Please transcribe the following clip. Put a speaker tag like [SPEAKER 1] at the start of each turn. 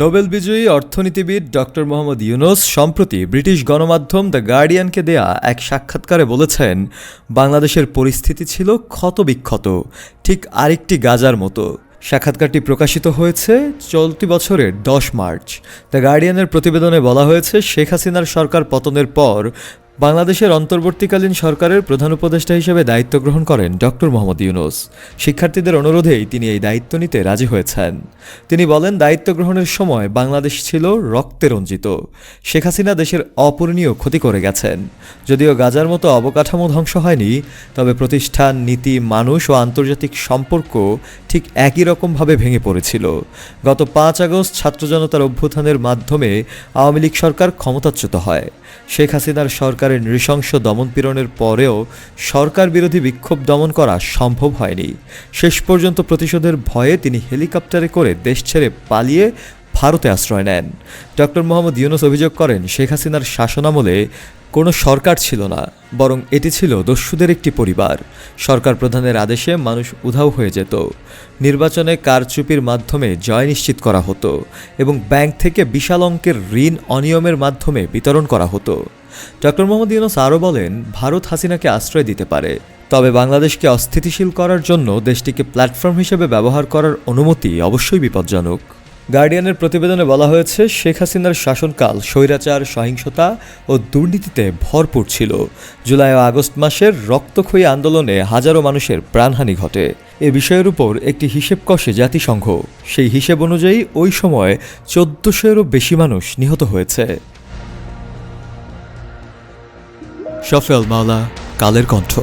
[SPEAKER 1] Nobel বিজয়ী অর্থনীতিবিদ doctor Mohammad Yunus সম্প্রতি ব্রিটিশ গণমাধ্যম দ্য গার্ডিয়ানকে দেয়া এক সাক্ষাৎকারে বলেছেন, বাংলাদেশের পরিস্থিতি ছিল ক্ষতবিক্ষত, ঠিক আরেকটি গাজার মতো। সাক্ষাৎকারটি প্রকাশিত হয়েছে চলতি বছরের দশ মার্চ। দ্য গার্ডিয়ানের প্রতিবেদনে বলা হয়েছে, শেখ হাসিনার সরকার পতনের পর বাংলাদেশের অন্তর্বর্তীকালীন সরকারের প্রধান উপদেষ্টা হিসেবে দায়িত্ব গ্রহণ করেন ডক্টর মোহাম্মদ ইউনুস। শিক্ষার্থীদের অনুরোধেই তিনি এই দায়িত্ব নিতে রাজি হয়েছেন। তিনি বলেন, দায়িত্ব গ্রহণের সময় বাংলাদেশ ছিল রক্তে রঞ্জিত। শেখ হাসিনা দেশের অপূরণীয় ক্ষতি করে গেছেন। যদিও গাজার মতো অবকাঠামো ধ্বংস হয়নি, তবে প্রতিষ্ঠান, নীতি, মানুষ ও আন্তর্জাতিক সম্পর্ক ঠিক একই রকমভাবে ভেঙে পড়েছিল। গত পাঁচ আগস্ট ছাত্র জনতার অভ্যুত্থানের মাধ্যমে আওয়ামী লীগ সরকার ক্ষমতাচ্যুত হয়। শেখ হাসিনার সরকারের নৃশংস দমনপীড়নের পরেও সরকার বিরোধী বিক্ষোভ দমন করা সম্ভব হয়নি। শেষ পর্যন্ত প্রতিশোধের ভয়ে তিনি হেলিকপ্টারে করে দেশ ছেড়ে পালিয়ে ভারতে আশ্রয় নেন। ডক্টর মোহাম্মদ ইউনুস অভিযোগ করেন, শেখ হাসিনার শাসনামলে কোনো সরকার ছিল না, বরং এটি ছিল দস্যুদের একটি পরিবার। সরকার প্রধানের আদেশে মানুষ উধাও হয়ে যেত। নির্বাচনে কারচুপির মাধ্যমে জয় নিশ্চিত করা হতো এবং ব্যাংক থেকে বিশাল অঙ্কের ঋণ অনিয়মের মাধ্যমে বিতরণ করা হতো। ডক্টর মোহাম্মদ ইউনুস আরও বলেন, ভারত হাসিনাকে আশ্রয় দিতে পারে, তবে বাংলাদেশকে অস্থিতিশীল করার জন্য দেশটিকে প্ল্যাটফর্ম হিসেবে ব্যবহার করার অনুমতি অবশ্যই বিপজ্জনক। গার্ডিয়ানের প্রতিবেদনে বলা হয়েছে, শেখ হাসিনার শাসনকাল স্বৈরাচার, সহিংসতা ও দুর্নীতিতে ভরপুর ছিল। জুলাই ও আগস্ট মাসের রক্তক্ষয়ী আন্দোলনে হাজারো মানুষের প্রাণহানি ঘটে। এ বিষয়ের উপর একটি হিসেব কষে জাতিসংঘ। সেই হিসেব অনুযায়ী ওই সময় চোদ্দশোরও বেশি মানুষ নিহত হয়েছে। শফেল মাওলা, কালের কণ্ঠ।